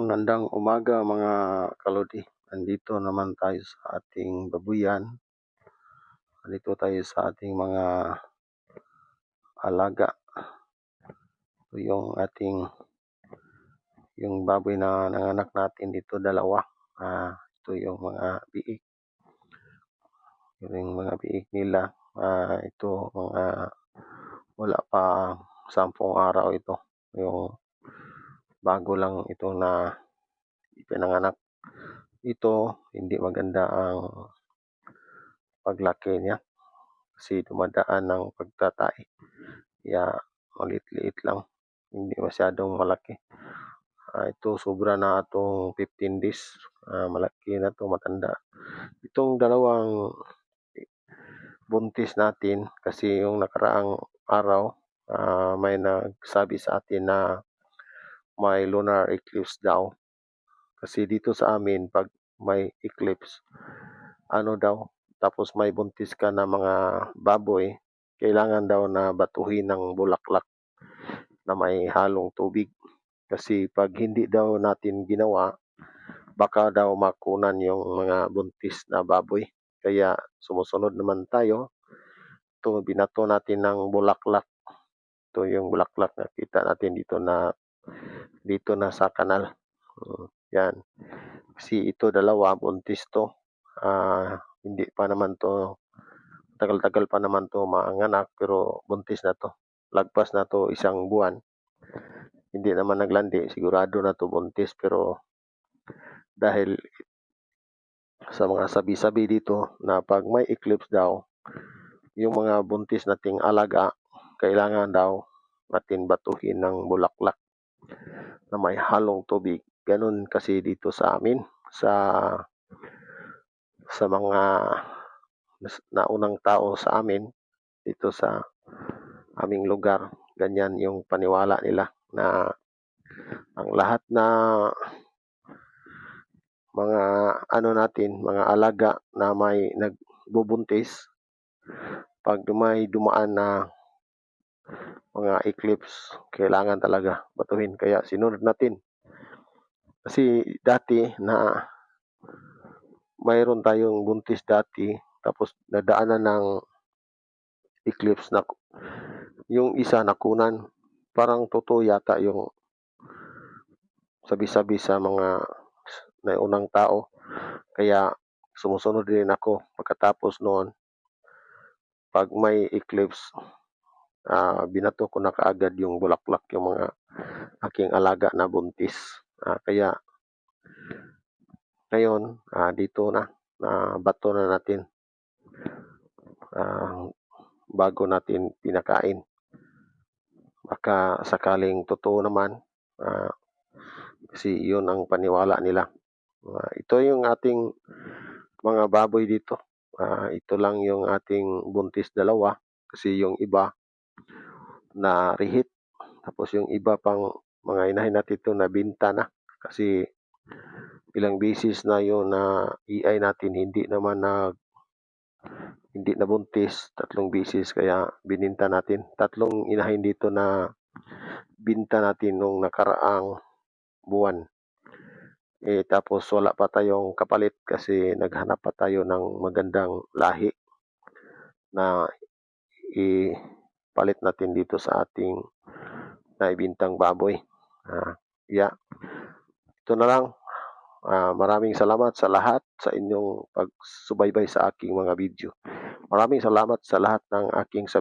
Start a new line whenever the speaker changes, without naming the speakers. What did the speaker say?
Magandang umaga mga kalodi. Nandito naman tayo sa ating babuyan. Nandito tayo sa ating mga alaga. Ito yung ating yung baboy na nanganak natin dito dalawa. Ah, ito yung mga biik. Yung mga biik nila. Ah, ito mga wala pa sampung araw ito. Yung bago lang ito na pinanganak. Ito, hindi maganda ang paglaki niya kasi dumadaan ng pagtatay. Kaya maliit-liit lang, hindi masyadong malaki. Ah, ito sobra na itong 15 days. Ah, malaki na to matanda. Itong dalawang buntis natin kasi yung nakaraang araw ah, may nagsabi sa atin na may lunar eclipse daw. Kasi dito sa amin, pag may eclipse, ano daw, tapos may buntis ka na mga baboy, kailangan daw na batuhin ng bulaklak na may halong tubig. Kasi pag hindi daw natin ginawa, baka daw makunan yung mga buntis na baboy. Kaya sumusunod naman tayo. Ito, binato natin ng bulaklak. Ito yung bulaklak na kita natin dito na dito na sa kanal. Mm, Yan. Kasi ito dalawa, buntis to. Ah, hindi pa naman to, tagal-tagal pa naman to maanganak, pero buntis na to. Lagpas na to isang buwan. Hindi naman naglandi, sigurado na to buntis, pero dahil sa mga sabi-sabi dito na pag may eclipse daw, yung mga buntis nating alaga, kailangan daw natin batuhin ng bulaklak na may halong tubig. Ganun kasi dito sa amin, sa sa mga naunang tao sa amin, dito sa aming lugar, ganyan yung paniwala nila na ang lahat na mga ano natin, mga alaga na may nagbubuntis, pag may dumaan na mga eclipse, kailangan talaga batuhin. Kaya sinunod natin. Kasi dati na mayroon tayong buntis dati, tapos nadaanan ng eclipse na yung isa nakunan. Parang totoo yata yung sabi-sabi sa mga naunang tao. Kaya sumusunod din ako pagkatapos noon. Pag may eclipse, ah, binato ko na kaagad yung bulaklak yung mga aking alaga na buntis. Ah, kaya ngayon, ah, dito na, na bato na natin ah, bago natin pinakain. Baka sakaling totoo naman, ah, kasi yun ang paniwala nila. Ah, ito yung ating mga baboy dito. Ah, ito lang yung ating buntis dalawa kasi yung iba na rihit. Tapos yung iba pang mga inahin natin ito na binta na. Kasi ilang beses na yun na EI natin hindi naman na hindi na buntis tatlong beses kaya bininta natin. Tatlong inahin dito na binta natin nung nakaraang buwan. Eh tapos wala pa tayong kapalit kasi naghanap pa tayo ng magandang lahi na ipalit natin dito sa ating naibintang baboy. Ah, yeah. Ito na lang. Ah, maraming salamat sa lahat sa inyong pagsubaybay sa aking mga video. Maraming salamat sa lahat ng aking sub-